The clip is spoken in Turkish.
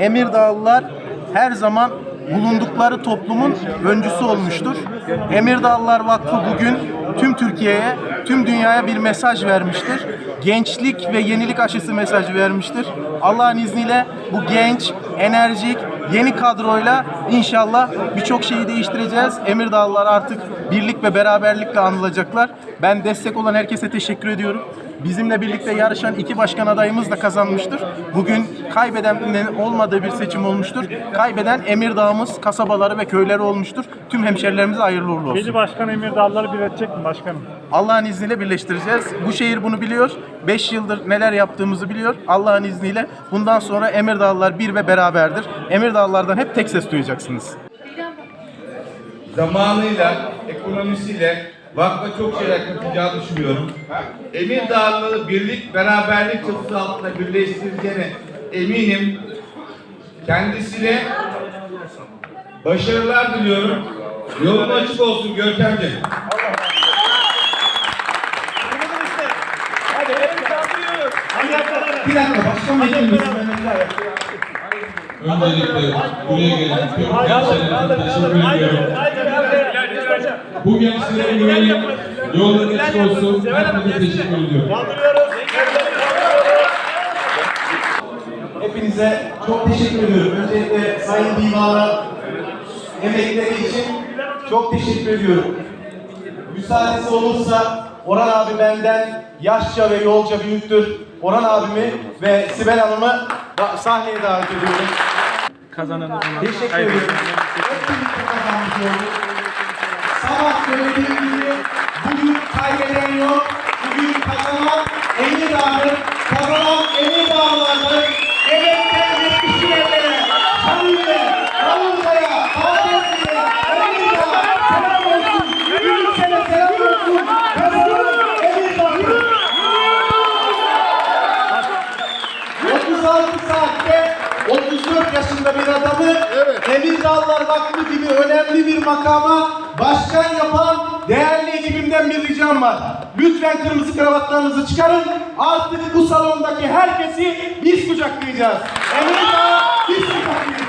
Emirdağlılar her zaman bulundukları toplumun öncüsü olmuştur. Emirdağlılar Vakfı bugün tüm Türkiye'ye, tüm dünyaya bir mesaj vermiştir. Gençlik ve yenilik aşısı mesajı vermiştir. Allah'ın izniyle bu genç, enerjik, yeni kadroyla inşallah birçok şeyi değiştireceğiz. Emirdağlılar artık birlik ve beraberlikle anılacaklar. Ben destek olan herkese teşekkür ediyorum. Bizimle birlikte yarışan iki başkan adayımız da kazanmıştır. Bugün kaybedenin olmadığı bir seçim olmuştur. Kaybeden Emirdağ'ımız, kasabaları ve köyleri olmuştur. Tüm hemşerilerimize hayırlı uğurlu olsun. Yeni başkan Emirdağlıları birleşecek mi başkanım? Allah'ın izniyle birleştireceğiz. Bu şehir bunu biliyor. 5 yıldır neler yaptığımızı biliyor. Allah'ın izniyle bundan sonra Emirdağlılar bir ve beraberdir. Emirdağlılardan hep tek ses duyacaksınız. zamanıyla, ekonomisiyle vakfa çok şeyler katacağı düşünüyorum. Emirdağlıları birlik, beraberlik çatısı altında birleştireceğine eminim. Kendisine başarılar diliyorum. Yolun açık olsun Görkemciğim. Bir dakika başkan vekilimiz. Öncelikle buraya gelen tüm teşekkür ediyorum. Bu gençlere güvenin, yolları açık olsun. Herkese teşekkür ediyorum. Hepinize çok teşekkür ediyorum. Öncelikle Sayın Divan'a emekleri için çok teşekkür ediyorum. Müsaadesi olursa Orhan abi benden yaşça ve yolca büyüktür. Orhan abimi ve Sibel Hanım'ı da- sahneye davet ediyorum. Kazananı Teşekkür ediyorum. Hep birlikte kazanmış olduk. Sabah söylediğim gibi bugün kaybeden yok. Bugün kazanan Emirdağ'dır. Kazanan Emirdağ'lardır. Emekten yetiştirenlere, Halil'e, Kalınca'ya, Fatih'e, Emirdağ, selam olsun. Ülkene selam olsun. Kazanan Emirdağ'dır. 36 saatte 34 yaşında bir adamı Emirdağlılar Vakfı gibi önemli bir makama başkan yapan değerli ekibimden bir ricam var. Lütfen kırmızı kravatlarınızı çıkarın. Artık bu salondaki herkesi biz kucaklayacağız. Emirdağ biz kucaklayacağız.